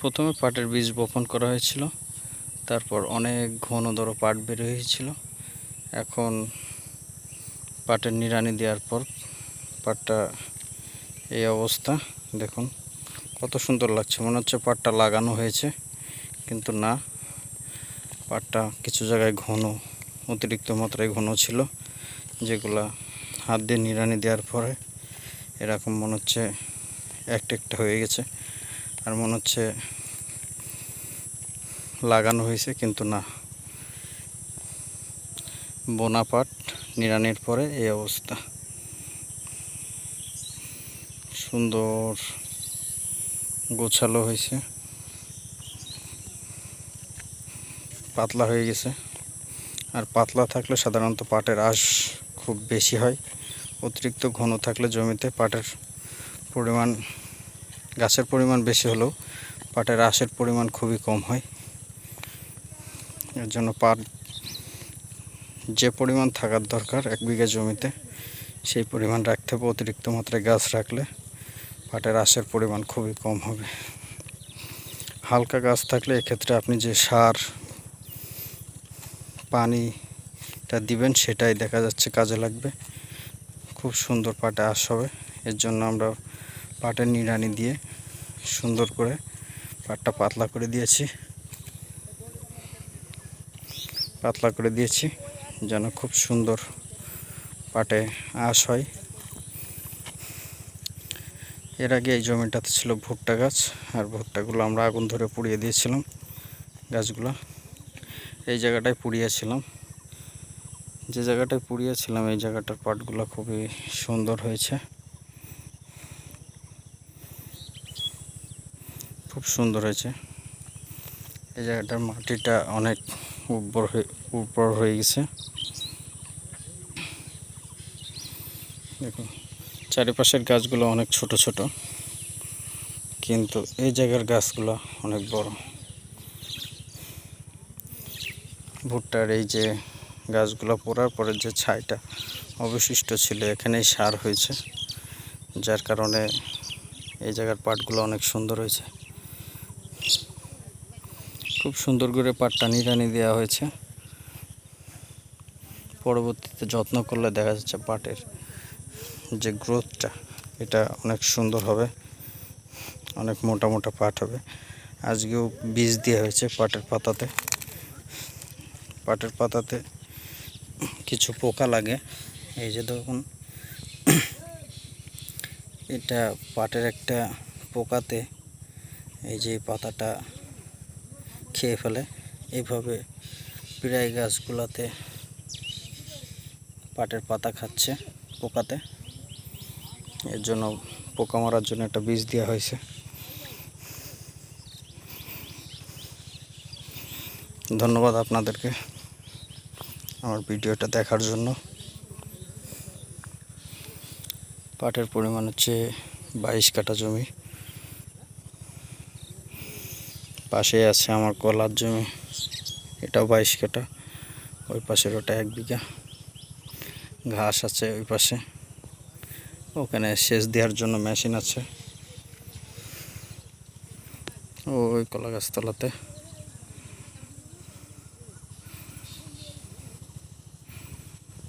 প্রথমে পাটের বীজ বপন করা হয়েছিল, তারপর অনেক ঘনদর পাট বের হয়েছিল। এখন পাটের নিড়ানি দেওয়ার পর পাটটা এই অবস্থা, দেখুন। কত সুন্দর লাগছে, মনে হচ্ছে পাটটা লাগানো হয়েছে, কিন্তু না, পাটটা কিছু জায়গায় ঘন, অতিরিক্ত মাত্রায় ঘন ছিল, যেগুলা হাত দিয়ে নিড়ানি দেওয়ার পরে এরকম মনে হচ্ছে একটা একটা হয়ে গেছে। আর মনে হচ্ছে লাগানো হয়েছে, কিন্তু না। বোনা পাট নিড়ানির পরে এই অবস্থা। সুন্দর গোছালো হয়েছে। পাতলা হয়ে গেছে। আর পাতলা থাকলে সাধারণত পাটের আঁশ খুব বেশি হয়। অতিরিক্ত ঘন থাকলে জমিতে পাটের পরিমাণ গাছের পরিমাণ বেশি হলেও পাটের আঁশের পরিমাণ খুবই কম হয়। এর জন্য পাট যে পরিমাণ থাকার দরকার এক বিঘা জমিতে, সেই পরিমাণ রাখতে হবে, অতিরিক্ত মাত্রায় গাছ রাখলে পাটের আঁশের পরিমাণ খুবই কম হবে। হালকা গাছ থাকলে এক্ষেত্রে আপনি যে সার, পানিটা দিবেন সেটাই দেখা যাচ্ছে কাজে লাগবে। খুব সুন্দর পাটে আঁশ হবে। এর জন্য আমরা পাটের নিড়ানি দিয়ে সুন্দর করে পাটটা পাতলা করে দিয়েছি। পাতলা করে দিয়েছি যেন খুব সুন্দর পাটে আঁশ হয়। এর আগে এই জমিটাতে ছিল ভুট্টা গাছ, আর ভুট্টাগুলো আমরা আগুন ধরে পুড়িয়ে দিয়েছিলাম গাছগুলো। এই জায়গাটায় পুড়িয়েছিলাম। যে জায়গাটায় পুড়িয়েছিলাম, এই জায়গাটার পাটগুলো খুবই সুন্দর হয়েছে। খুব সুন্দর হয়েছে। এই জায়গাটার মাটিটা অনেক উর্বর হয়ে উর্বর হয়ে গেছে। দেখুন, চারিপাশের গাছগুলো অনেক ছোট ছোট, কিন্তু এই জায়গার গাছগুলো অনেক বড়। ভুট্টার এই যে গাছগুলো পড়ার পরে যে ছাইটা অবশিষ্ট ছিল, এখানেই সার হয়েছে, যার কারণে এই জায়গার পাটগুলো অনেক সুন্দর হয়েছে। খুব সুন্দর করে পাটটা নিড়ানি দেওয়া হয়েছে। পরবর্তীতে যত্ন করলে দেখা যাচ্ছে পাটের যে গ্রোথটা এটা অনেক সুন্দর হবে, অনেক মোটা মোটা পাট হবে। আজকেও বীজ দেওয়া হয়েছে পাটের পাতাতে। পাটের পাতাতে কিছু পোকা লাগে। এই যে দেখুন, এটা পাটের একটা পোকাতে এই যে পাতাটা খেয়ে ফেলে। এইভাবে প্রায় গাছগুলোতে পাটের পাতা খাচ্ছে পোকাতে। এর জন্য পোকা মারার জন্য একটা বীজ দেওয়া হয়েছে। ধন্যবাদ আপনাদেরকে আমার ভিডিওটা দেখার জন্য। পাটের পরিমাণ হচ্ছে বাইশ কাঠা জমি। পাশে আছে আমার কলার জমি। এটাও বাইশ কাটা ওই পাশের ওটা এক বিঘা। ঘাস আছে ওই পাশে। ওখানে সেচ দেওয়ার জন্য মেশিন আছে। ওই কলা গাছতলাতে।